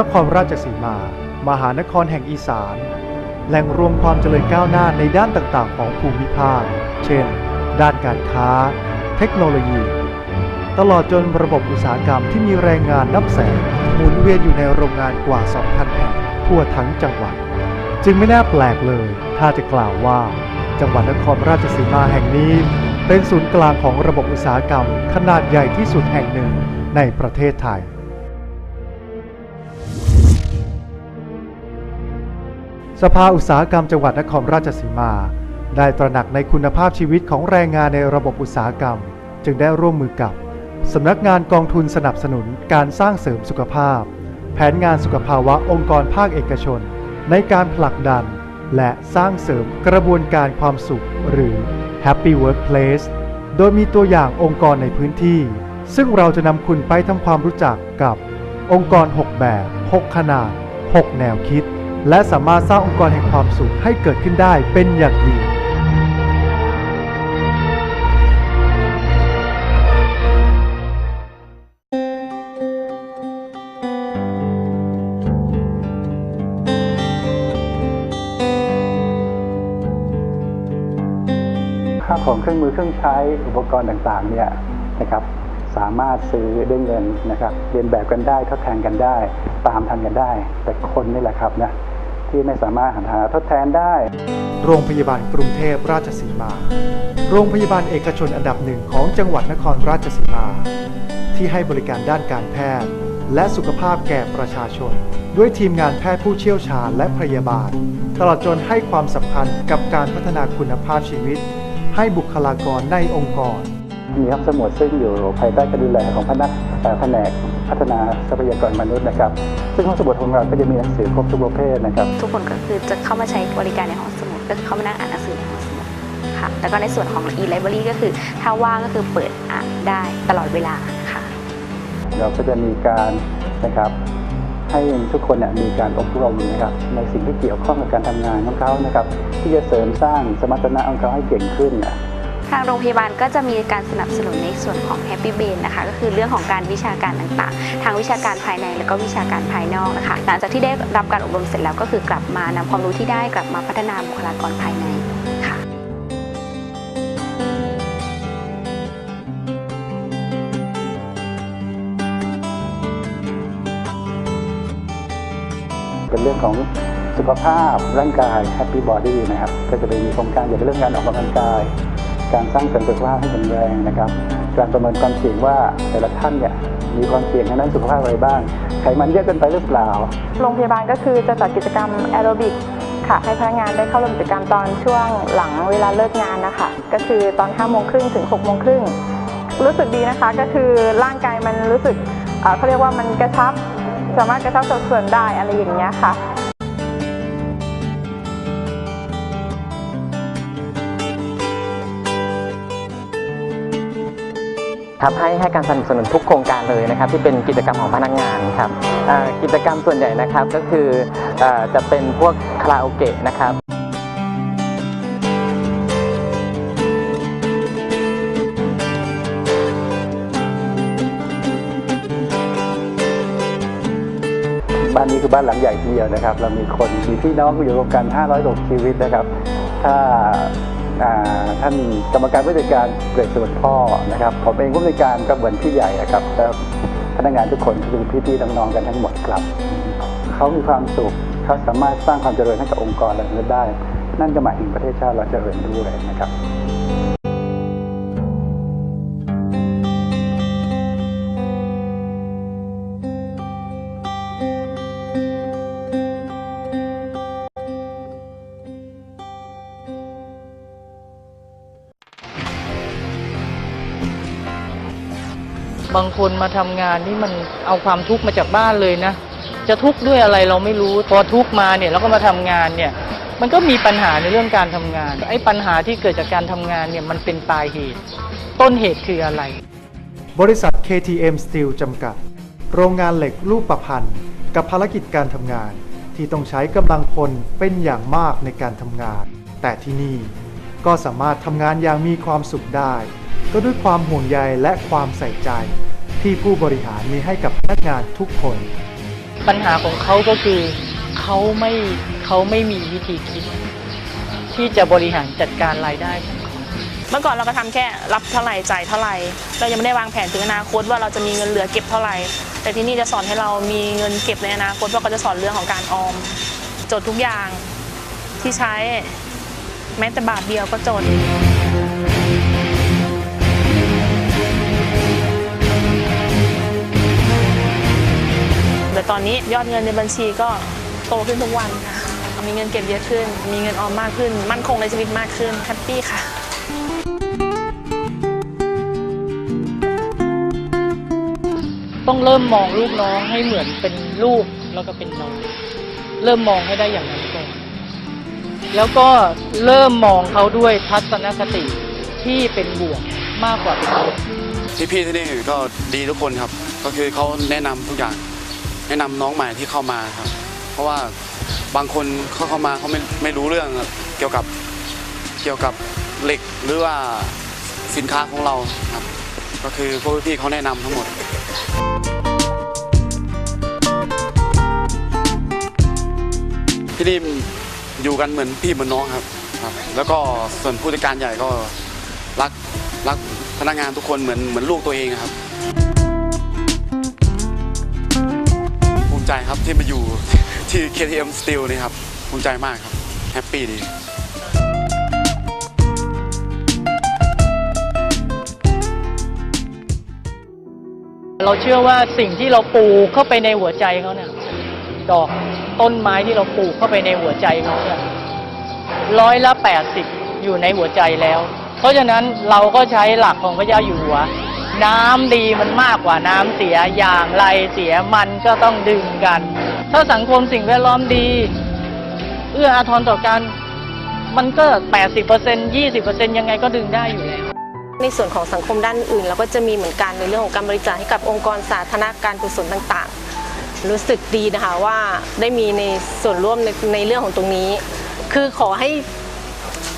นครราชสีมา มหานครแห่งอีสาน แหล่งรวมความเจริญก้าวหน้าในด้านต่างๆ ของภูมิภาค เช่น ด้านการค้า เทคโนโลยี ตลอดจนระบบอุตสาหกรรมที่มีแรงงานนับแสนหมุนเวียนอยู่ในโรงงานกว่า 2,000 แห่งทั่วทั้งจังหวัด จึงไม่น่าแปลกเลย ถ้าจะกล่าวว่า จังหวัดนครราชสีมาแห่งนี้เป็นศูนย์กลางของระบบอุตสาหกรรมขนาดใหญ่ที่สุดแห่งหนึ่งในประเทศไทย สภาอุตสาหกรรมจังหวัดนครราชสีมา ได้ตระหนักในคุณภาพชีวิตของแรงงานในระบบอุตสาหกรรม จึงได้ร่วมมือกับสำนักงานกองทุนสนับสนุนการสร้างเสริมสุขภาพ แผนงานสุขภาวะองค์กรภาคเอกชน ในการผลักดัน และสร้างเสริมกระบวนการความสุข หรือ Happy Workplace โดยมีตัวอย่างองค์กรในพื้นที่ ซึ่งเราจะนำคุณไปทำความรู้จักกับองค์กร 6 แบบ 6 ขนาด 6 แนวคิด และสามารถสร้างองค์กรแห่งความสุขให้เกิดขึ้นได้เป็นอย่างดี ค่าของเครื่องมือเครื่องใช้อุปกรณ์ต่างๆเนี่ยนะครับสามารถซื้อด้วยเงินนะครับเรียนแบบกันได้ทดแทนกันได้ ตามทันกันได้ แต่คนนี่แหละครับนะ ที่ไม่สามารถหาทดแทนได้ โรงพยาบาลกรุงเทพราชสีมา โรงพยาบาลเอกชนอันดับหนึ่งของจังหวัดนครราชสีมา ที่ให้บริการด้านการแพทย์ และสุขภาพแก่ประชาชน ด้วยทีมงานแพทย์ผู้เชี่ยวชาญและพยาบาล ตลอดจนให้ความสำคัญกับการพัฒนาคุณภาพชีวิต ให้บุคลากรในองค์กรมีห้องสมุดซึ่งอยู่ภายใต้การดูแลของพนักเอ่อแผนกพัฒนาทรัพยากรมนุษย์นะครับ ซึ่งห้องสมุดของเราก็จะมีหนังสือครบทุกประเภทนะครับ ทุกคนก็คือจะเข้ามาใช้บริการในห้องสมุดก็คือเข้ามานั่งอ่านหนังสือในห้องสมุดค่ะแล้วก็ในส่วนของ e-library ก็คือถ้าว่างก็คือเปิดอ่านได้ตลอดเวลาค่ะ เราก็จะมีการนะครับให้ทุกคนเนี่ยมีการอบรมนะครับในสิ่งที่เกี่ยวข้องกับการทำงานของเขานะครับที่จะเสริมสร้างสมรรถนะของเขาให้เก่งขึ้นนะ ทางโรงพยาบาลก็จะมีการสนับสนุนในส่วนของ Happy Brain นะคะก็คือเรื่องของการวิชาการต่างๆ ทางวิชาการภายในแล้วก็วิชาการภายนอกนะคะ หลังจากที่ได้รับการอบรมเสร็จแล้วก็คือกลับมานำความรู้ที่ได้กลับมาพัฒนาบุคลากรภายในค่ะเป็นเรื่องของสุขภาพร่างกาย Happy Body นะครับ ก็จะไปมีโครงการเกี่ยวกับเรื่องการออกกำลังกาย การสร้างเสริมสุขภาพให้แข็งแรงนะครับการประเมินความเสี่ยงว่าแต่ละท่านเนี่ยมีความเสี่ยงทางด้านสุขภาพอะไรบ้าง ไขมันเยอะเกินไปหรือเปล่า โรงพยาบาลก็คือจะจัดกิจกรรมแอโรบิกค่ะให้พนักงานได้เข้าร่วมกิจกรรมตอนช่วงหลังเวลาเลิกงานนะคะ ก็คือตอน5โมงครึ่งถึง6โมงครึ่งรู้สึกดีนะคะก็คือร่างกายมันรู้สึกเขาเรียกว่ามันกระชับ สามารถกระชับสัดส่วนได้อะไรอย่างเงี้ยค่ะ ครับให้ให้การสนับสนุนทุกโครงการเลยนะครับ ที่เป็นกิจกรรมของพนักงานครับกิจกรรมส่วนใหญ่นะครับก็คืออจะเป็นพวกคาราโอเกะนะครับบ้านนี้คือบ้านหลังใหญ่ทีเดียวนะครับ เรามีคนมีพี่น้องอยู่รวมกัน 500กว่าชีวิตนะครับ ถ้า ท่านกรรมการผู้จัดการเกิดส่วนพ่อนะครับผมเองผู้จัดการก็เหมือนพี่ใหญ่อะครับแล้วพนักงานทุกคนคือพี่ๆน้องๆกันทั้งหมดครับเขามีความสุขเขาสามารถสร้างความเจริญให้กับองค์กรและเงินได้ นั่นก็หมายถึงประเทศชาติเราเจริญด้วยนะครับ คนมาทำงานนี่มันเอาความทุกข์มาจากบ้านเลยนะ จะทุกข์ด้วยอะไรเราไม่รู้พอทุกข์มาเนี่ยแล้วก็มาทำงานเนี่ย มันก็มีปัญหาในเรื่องการทำงานไอ้ปัญหาที่เกิดจากการทำงานเนี่ยมันเป็นปลายเหตุ ต้นเหตุคืออะไร บริษัท KTM Steel จำกัด โรงงานเหล็กรูปประพันธ์ กับภารกิจการทำงาน ที่ต้องใช้กำลังคนเป็นอย่างมากในการทำงาน แต่ที่นี่ก็สามารถทำงานอย่างมีความสุขได้ ก็ด้วยความห่วงใยและความใส่ใจ ที่ผู้บริหารมีให้กับพนักงานทุกคนปปัญหาของเขาก็คือเขาไม่เขาไม่มีวิธีคิด ที่จะบริหารจัดการรายได้ของเขาเมื่อก่อนเราก็ทำแค่รับเท่าไหร่จ่ายเท่าไหร่เรายังไม่ได้วางแผนถึงอนาคตว่าเราจะมีเงินเหลือเก็บเท่าไหร่ แต่ที่นี่จะสอนให้เรามีเงินเก็บในอนาคตเพราะก็จะสอนเรื่องของการออมจดทุกอย่างที่ใช้แม้แต่บาทเดียวก็จด ต่ตอนนี้ยอดเงินในบัญชีก็โตขึ้นทุกวันค่ะ มีเงินเก็บเยอะขึ้น มีเงินออมมากขึ้น มั่นคงในชีวิตมากขึ้นแฮปปี้ค่ะต้องเริ่มมองลูกน้องให้เหมือนเป็นลูกแล้วก็เป็นน้อง เริ่มมองให้ได้อย่างนั้นก่อนแล้วก็เริ่มมองเขาด้วยทัศนคติที่เป็นบวกมากกว่าเป็นลบพี่ๆที่นี่ก็ดีทุกคนครับ ก็คือเขาแนะนำทุกอย่าง แนะนำน้องใหม่ที่เข้ามาครับ เพราะว่าบางคนเขาเข้ามาเขาไม่ไม่รู้เรื่องเกี่ยวกับเกี่ยวกับเหล็กหรือว่าสินค้าของเราครับ ก็คือพวกพี่ๆเขาแนะนำทั้งหมดที่นี่อยู่กันเหมือนพี่เหมือนน้องครับครับ แล้วก็ส่วนผู้จัดการใหญ่ก็รักรักพนักงานทุกคนเหมือนเหมือนลูกตัวเองครับ ที่ KTM Steel นี่ครับภูมิใจมากครับ แฮปปี้ดีเราเชื่อว่าสิ่งที่เราปลูกเข้าไปในหัวใจเขาเนี่ยดอกต้นไม้ที่เราปลูกเข้าไปในหัวใจเขาเนี่ยร้อยละแปดสิบอยู่ในหัวใจแล้ว เพราะฉะนั้นเราก็ใช้หลักของพระเจ้าอยู่หัว น้ำดีมันมากกว่าน้ำเสียอย่างไรเสียมันก็ต้องดึงกัน ถ้าสังคมสิ่งแวดล้อมดี เอื้ออาทรต่อกันมันก็ 80% 20%ยังไงก็ดึงได้อยู่แล้ว ในส่วนของสังคมด้านอื่นเราก็จะมีเหมือนกันในเรื่องของการบริจาคให้กับองค์กรสาธารณการกุศลต่างๆ รู้สึกดีนะคะว่าได้มีในส่วนร่วมในในเรื่องของตรงนี้ คือขอให้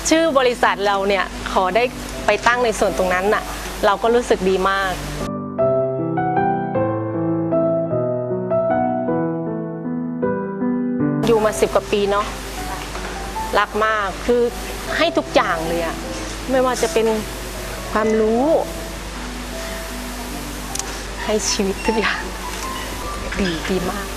ชื่อบริษัทเราเนี่ยขอได้ไปตั้งในส่วนตรงนั้นน่ะเราก็รู้สึกดีมาก สิบกว่าปีเนาะรักมากคือให้ทุกอย่างเลยอะไม่ว่าจะเป็นความรู้ ให้ชีวิตทุกอย่างดีดีมาก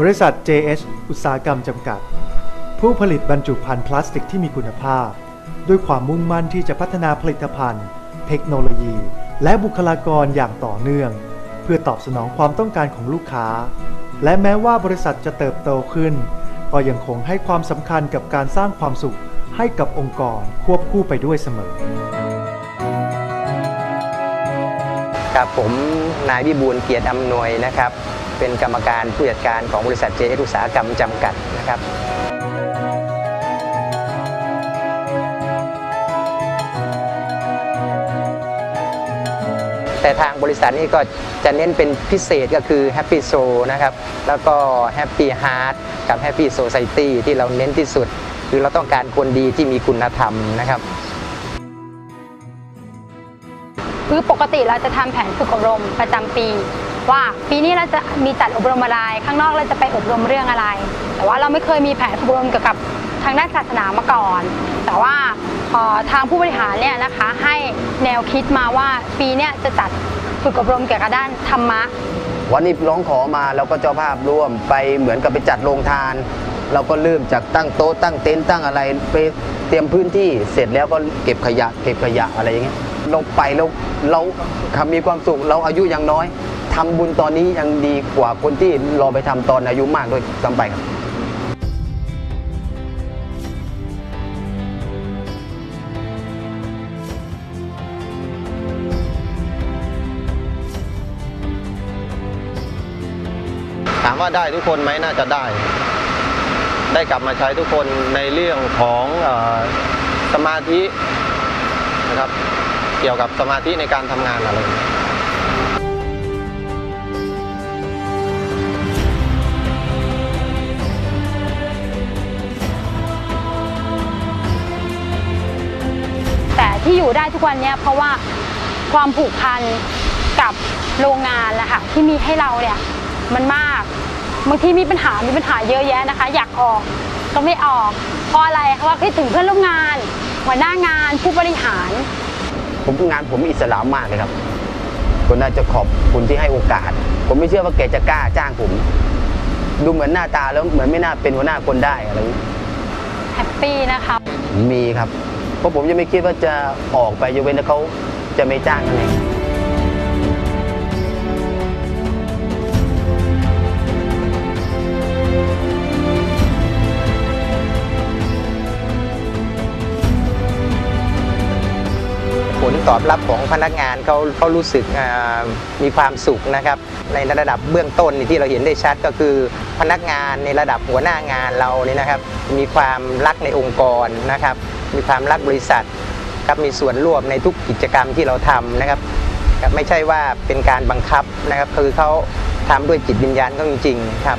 บริษัท JH อุตสาหกรรมจำกัด ผู้ผลิตบรรจุภัณฑ์พลาสติกที่มีคุณภาพ ด้วยความมุ่งมั่นที่จะพัฒนาผลิตภัณฑ์ เทคโนโลยี และบุคลากรอย่างต่อเนื่อง เพื่อตอบสนองความต้องการของลูกค้า และแม้ว่าบริษัทจะเติบโตขึ้น ก็ยังคงให้ความสำคัญกับการสร้างความสุขให้กับองค์กรควบคู่ไปด้วยเสมอครับผมนายวิบูลเกียรติอำนวยนะครับ เป็นกรรมการผู้จัดการของบริษัทเจอุตสาหกรรมจำกัดนะครับแต่ทางบริษัทนี้ก็จะเน้นเป็นพิเศษก็คือ Happy Soul นะครับ แล้วก็ Happy Heart กับ Happy Society ที่เราเน้นที่สุด คือเราต้องการคนดีที่มีคุณธรรมนะครับ คือปกติเราจะทำแผนฝึกอบรมประจำปี ว่าปีนี้เราจะมีจัดอบรมอะไร ข้างนอกเราจะไปอบรมเรื่องอะไร แต่ว่าเราไม่เคยมีแผนอบรมเกี่ยวกับทางด้านศาสนามาก่อน แต่ว่าทางผู้บริหารเนี่ยนะคะให้แนวคิดมาว่าปีเนี้ยจะจัดฝึกอบรมเกี่ยวกับด้านธรรมะ วันนี้ร้องขอมาเราก็เจ้าภาพร่วมไปเหมือนกับไปจัดโรงทาน เราก็เริ่มจากตั้งโต๊ะตั้งเต็นท์ตั้งอะไรไปเตรียมพื้นที่เสร็จแล้วก็เก็บขยะเก็บขยะอะไรอย่างเงี้ยเราไปแล้วเราครับมีความสุขเราอายุยังน้อย ทำบุญตอนนี้ยังดีกว่าคนที่รอไปทำตอนอายุมากด้วยซ้ำไปครับถามว่าได้ทุกคนไหมน่าจะได้ ได้กลับมาใช้ทุกคนในเรื่องของออสมาธินะครับ เกี่ยวกับสมาธิในการทำงานอะไร อย่างเงี้ยแต่ที่อยู่ได้ทุกวันเนี้ยเพราะว่าความผูกพันกับโรงงานแหละค่ะที่มีให้เราเนี่ยมันมากบางทีมีปัญหา มีปัญหาเยอะแยะนะคะ อยากออกก็ไม่ออกเพราะอะไรเพราะว่าคิดถึงเพื่อนร่วมงานหัวหน้างานผู้บริหาร ผมงานผมอิสระมากเลยครับคนน่าจะขอบคุณที่ให้โอกาส ผมไม่เชื่อว่าแกจะกล้าจ้างผม ดูเหมือนหน้าตาแล้วเหมือนไม่น่าเป็นหัวหน้าคนได้อะไรอย่างนี้แฮปปี้นะคะมีครับเพ ราะผมยังไม่คิดว่าจะออกไปยกเว้นถ้าเขาจะไม่จ้างนั่นเองผลตอบรับของพนักงานเขาเขารู้สึกมีความสุขนะครับ ในระดับเบื้องต้นที่เราเห็นได้ชัดก็คือ พนักงานในระดับหัวหน้างานเรานี่นะครับ มีความรักในองค์กรนะครับ มีความรักบริษัทครับมีส่วนร่วมในทุกกิจกรรมที่เราทำนะครับครับไม่ใช่ว่าเป็นการบังคับนะครับคือเขาทำด้วยจิตวิญญาณก็จริงๆครับ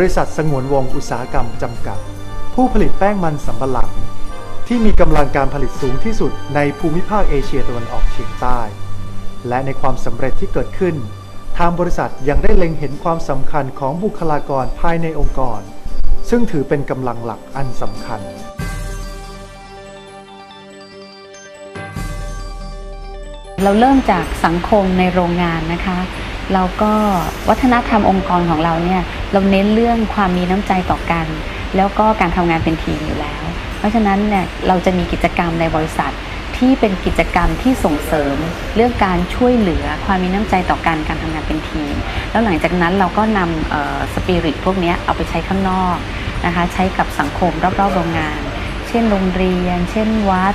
บริษัทสงวนวงอุตสาหกรรมจำกัด ผู้ผลิตแป้งมันสำปะหลัง ที่มีกำลังการผลิตสูงที่สุดในภูมิภาคเอเชียตะวันออกเฉียงใต้ และในความสำเร็จที่เกิดขึ้น ทางบริษัทยังได้เล็งเห็นความสำคัญของบุคลากรภายในองค์กร ซึ่งถือเป็นกำลังหลักอันสำคัญเราเริ่มจากสังคมในโรงงานนะคะ เราก็วัฒนธรรมองค์กรของเราเนี่ยเราเน้นเรื่องความมีน้ำใจต่อกัน แล้วก็การทำงานเป็นทีมอยู่แล้ว เพราะฉะนั้นเนี่ยเราจะมีกิจกรรมในบริษัทที่เป็นกิจกรรมที่ส่งเสริม เรื่องการช่วยเหลือความมีน้ำใจต่อกันการทำงานเป็นทีม แล้วหลังจากนั้นเราก็นำสปิริตพวกนี้เอาไปใช้ข้างนอกนะคะใช้กับสังคมรอบๆโรงงาน เช่นโรงเรียน เช่นวัด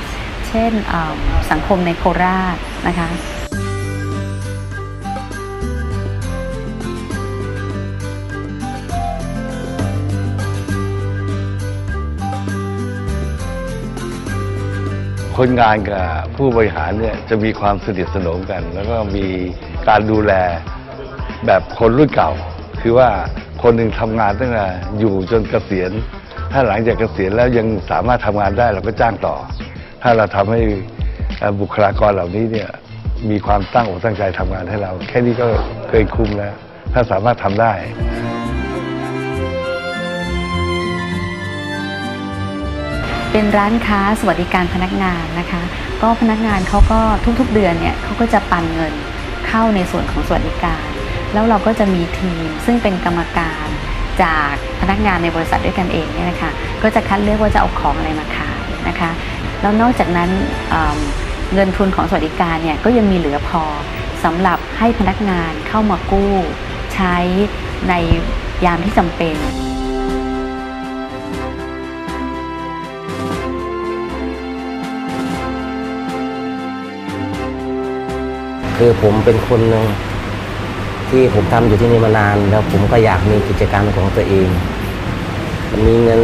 เช่นสังคมในโคราชนะคะ คนงานกับผู้บริหารเนี่ยจะมีความสนิทสนมกัน แล้วก็มีการดูแลแบบคนรุ่นเก่า คือว่าคนหนึ่งทำงานตั้งแต่อยู่จนเกษียณ ถ้าหลังจากเกษียณแล้วยังสามารถทำงานได้เราก็จ้างต่อ ถ้าเราทำให้บุคลากรเหล่านี้เนี่ยมีความตั้งอกตั้งใจทำงานให้เรา แค่นี้ก็เคยคุ้มแล้ว ถ้าสามารถทำได้ เป็นร้านค้าสวัสดิการพนักงานนะคะ ก็พนักงานเขาก็ทุกๆเดือนเนี่ยเขาก็จะปันเงินเข้าในส่วนของสวัสดิการ แล้วเราก็จะมีทีมซึ่งเป็นกรรมการจากพนักงานในบริษัทด้วยกันเองเนี่ยนะคะก็จะคัดเลือกว่าจะเอาของอะไรมาขายนะคะแล้วนอกจากนั้นเเงินทุนของสวัสดิการเนี่ยก็ยังมีเหลือพอสำหรับให้พนักงานเข้ามากู้ ใช้ในยามที่จำเป็น คือผมเป็นคนหนึ่งที่ผมทำอยู่ที่นี่มานาน แล้วผมก็อยากมีกิจการของตัวเอง มีเงิน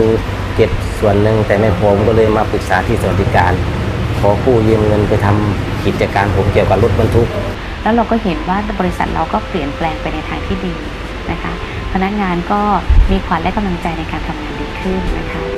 เก็บส่วนหนึ่งแต่ไม่พอผมก็เลยมาปรึกษาที่สวัสดิการ ขอกู้ยืมเงินไปทำกิจการผมเกี่ยวกับรถบรรทุก แล้วเราก็เห็นว่าบริษัทเราก็เปลี่ยนแปลงไปในทางที่ดีนะคะ พนักงานก็มีขวัญและกำลังใจในการทำงานดีขึ้นนะคะ